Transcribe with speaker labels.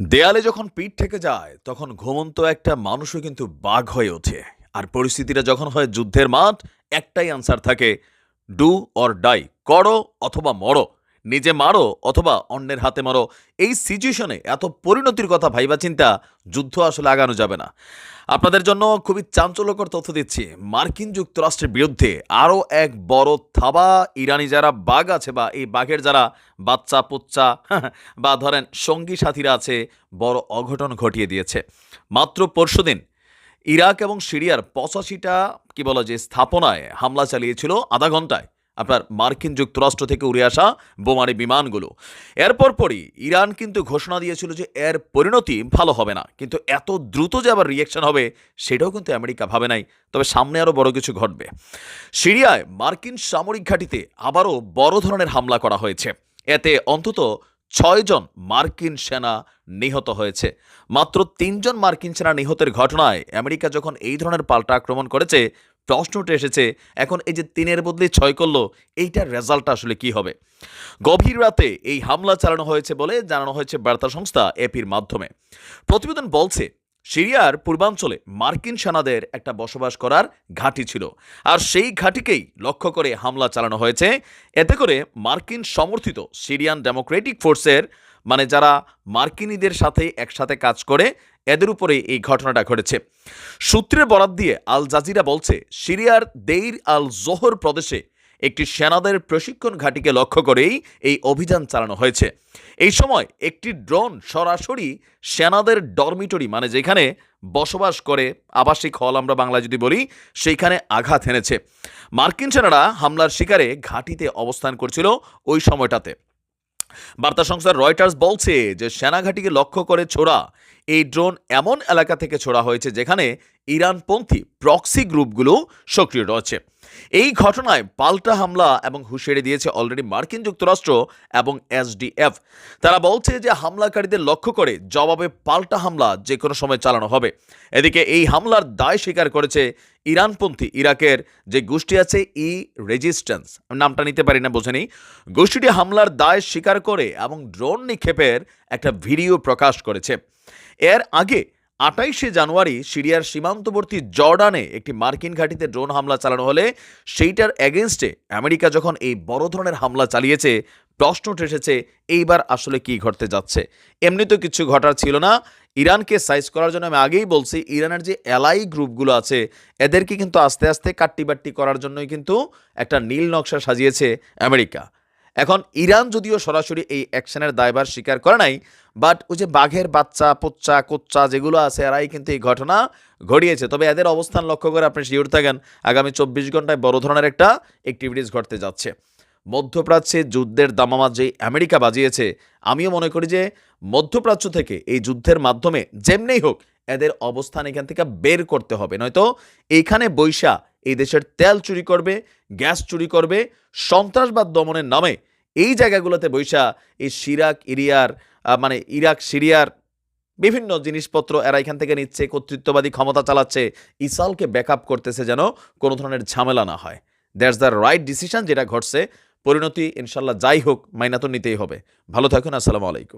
Speaker 1: দেয়ালে যখন পিঠ থেকে যায়, তখন ঘুমন্ত একটা মানুষও কিন্তু বাঘ হয়ে ওঠে। আর পরিস্থিতিটা যখন হয় যুদ্ধের মাঠ, একটাই আনসার থাকে ডু অর ডাই করো অথবা মরো। নিজে মারো অথবা অন্যের হাতে মারো। এই সিচুয়েশনে এত পরিণতির কথা ভাইবা চিন্তা, যুদ্ধ আসলে আগানো যাবে না। আপনাদের জন্য খুবই চাঞ্চল্যকর তথ্য দিচ্ছি। মার্কিন যুক্তরাষ্ট্রের বিরুদ্ধে আরও এক বড় থাবা ইরানি যারা বাঘ আছে বা এই বাঘের যারা বাচ্চা, পুচ্চা, বা ধরেন সঙ্গী সাথীরা আছে, বড় অঘটন ঘটিয়ে দিয়েছে। মাত্র পরশুদিন ইরাক এবং সিরিয়ার পঁচাশিটা, কি বলা যে স্থাপনায় হামলা চালিয়েছিল আধা ঘন্টায় আপনার মার্কিন যুক্তরাষ্ট্র থেকে উড়ে আসা বোমারি বিমানগুলো। এরপর পরই ইরান কিন্তু ঘোষণা দিয়েছিল যে এর পরিণতি ভালো হবে না। কিন্তু এত দ্রুত যে আবার রিয়েকশন হবে, সেটাও কিন্তু আমেরিকা ভাবে নাই। তবে সামনে আরও বড় কিছু ঘটবে। সিরিয়ায় মার্কিন সামরিক ঘাঁটিতে আবারও বড় ধরনের হামলা করা হয়েছে। এতে অন্তত ছয়জন মার্কিন সেনা নিহত হয়েছে। মাত্র তিনজন মার্কিন সেনা নিহতের ঘটনায় আমেরিকা যখন এই ধরনের পাল্টা আক্রমণ করেছে প্রশ্ন উঠে এসেছে, এখন এই যে তিনের বদলে ছয় করল, এইটার রেজাল্ট আসলে কি হবে? গভীর রাতে এই হামলা চালানো হয়েছে বলে জানানো হয়েছে বার্তা সংস্থা এপির মাধ্যমে। প্রতিবেদন বলছে, সিরিয়ার পূর্বাঞ্চলে মার্কিন সেনাদের একটা বসবাস করার ঘাঁটি ছিল, আর সেই ঘাঁটিকেই লক্ষ্য করে হামলা চালানো হয়েছে। এতে করে মার্কিন সমর্থিত সিরিয়ান ডেমোক্রেটিক ফোর্সের মানে যারা মার্কিনীদের সাথে একসাথে কাজ করে এদের উপরে এই ঘটনাটা ঘটেছে। সূত্রের বরাত দিয়ে আল জাজিরা বলছে, সিরিয়ার দেইর আল জোহর প্রদেশে একটি সেনাদের প্রশিক্ষণ ঘাঁটিকে লক্ষ্য করেই এই অভিযান চালানো হয়েছে। এই সময় একটি ড্রোন সরাসরি সেনাদের ডরমিটরি মানে যেখানে বসবাস করে আবাসিক হল আমরা বাংলা যদি বলি, সেইখানে আঘাত এনেছে। মার্কিন সেনারা হামলার শিকারে ঘাঁটিতে অবস্থান করছিল ওই সময়টাতে। বার্তা সংস্থা রয়টার্স বলছে যে, সেনাঘাটিকে লক্ষ্য করে ছোড়া এই ড্রোন এমন এলাকা থেকে ছোড়া হয়েছে যেখানে ইরানপন্থী প্রক্সি গ্রুপগুলো সক্রিয় রয়েছে। এই ঘটনায় পাল্টা হামলা এবং হুঁশিয়ারি দিয়েছে অলরেডি মার্কিন যুক্তরাষ্ট্র এবং এসডিএফ তারা বলছে যে হামলাকারীদের লক্ষ্য করে জবাবে পাল্টা হামলা যে কোনো সময় চালানো হবে। এদিকে এই হামলার দায় স্বীকার করেছে ইরানপন্থী ইরাকের যে গোষ্ঠী আছে ই রেজিস্ট্যান্স নামটা নিতে পারি না বোঝেনি গোষ্ঠীটি হামলার দায় স্বীকার করে এবং ড্রোন নিক্ষেপের একটা ভিডিও প্রকাশ করেছে। এর আগে আটাইশে জানুয়ারি সিরিয়ার সীমান্তবর্তী জর্ডানে একটি মার্কিন ঘাঁটিতে ড্রোন হামলা চালানো হলে সেইটার এগেনস্টে আমেরিকা যখন এই বড় ধরনের হামলা চালিয়েছে প্রশ্ন এসেছে এইবার আসলে কি ঘটতে যাচ্ছে? এমনি তো কিছু ঘটার ছিল না। ইরানকে সাইজ করার জন্য আমি আগেই বলছি, ইরানের যে এলাই গ্রুপগুলো আছে, এদেরকে কিন্তু আস্তে আস্তে কাট্টিবাট্টি করার জন্যই কিন্তু একটা নীল নকশা সাজিয়েছে আমেরিকা। এখন ইরান যদিও সরাসরি এই অ্যাকশনের দায়ভার স্বীকার করে নাই বাট ওই যে বাঘের বাচ্চা, পোচ্চা, কোচ্চা যেগুলো আছে, এরাই কিন্তু এই ঘটনা ঘটিয়েছে। তবে এদের অবস্থান লক্ষ্য করে আপনি শিওর থাকেন, আগামী চব্বিশ ঘন্টায় বড় ধরনের একটা অ্যাক্টিভিটিস ঘটতে যাচ্ছে। মধ্যপ্রাচ্যে যুদ্ধের দামামা যে আমেরিকা বাজিয়েছে, আমিও মনে করি যে মধ্যপ্রাচ্য থেকে এই যুদ্ধের মাধ্যমে যেমনেই হোক, এদের অবস্থান এখান থেকে বের করতে হবে। নয়তো এইখানে বৈশা এই দেশের তেল চুরি করবে, গ্যাস চুরি করবে, সন্ত্রাসবাদ দমনের নামে এই জায়গাগুলোতে বৈশা এই সিরাক, ইরিয়ার মানে ইরাক, সিরিয়ার বিভিন্ন জিনিসপত্র এরা এখান থেকে নিচ্ছে, কর্তৃত্ববাদী ক্ষমতা চালাচ্ছে ইসালকে ব্যাকআপ করতেছে যেন কোনো ধরনের ঝামেলা না হয়। দ্যাটস দ্য রাইট ডিসিশন যেটা ঘটছে, পরিণতি ইনশাল্লাহ যাই হোক মাইনা তো নিতেই হবে। ভালো থাকুন, আসসালামু আলাইকুম।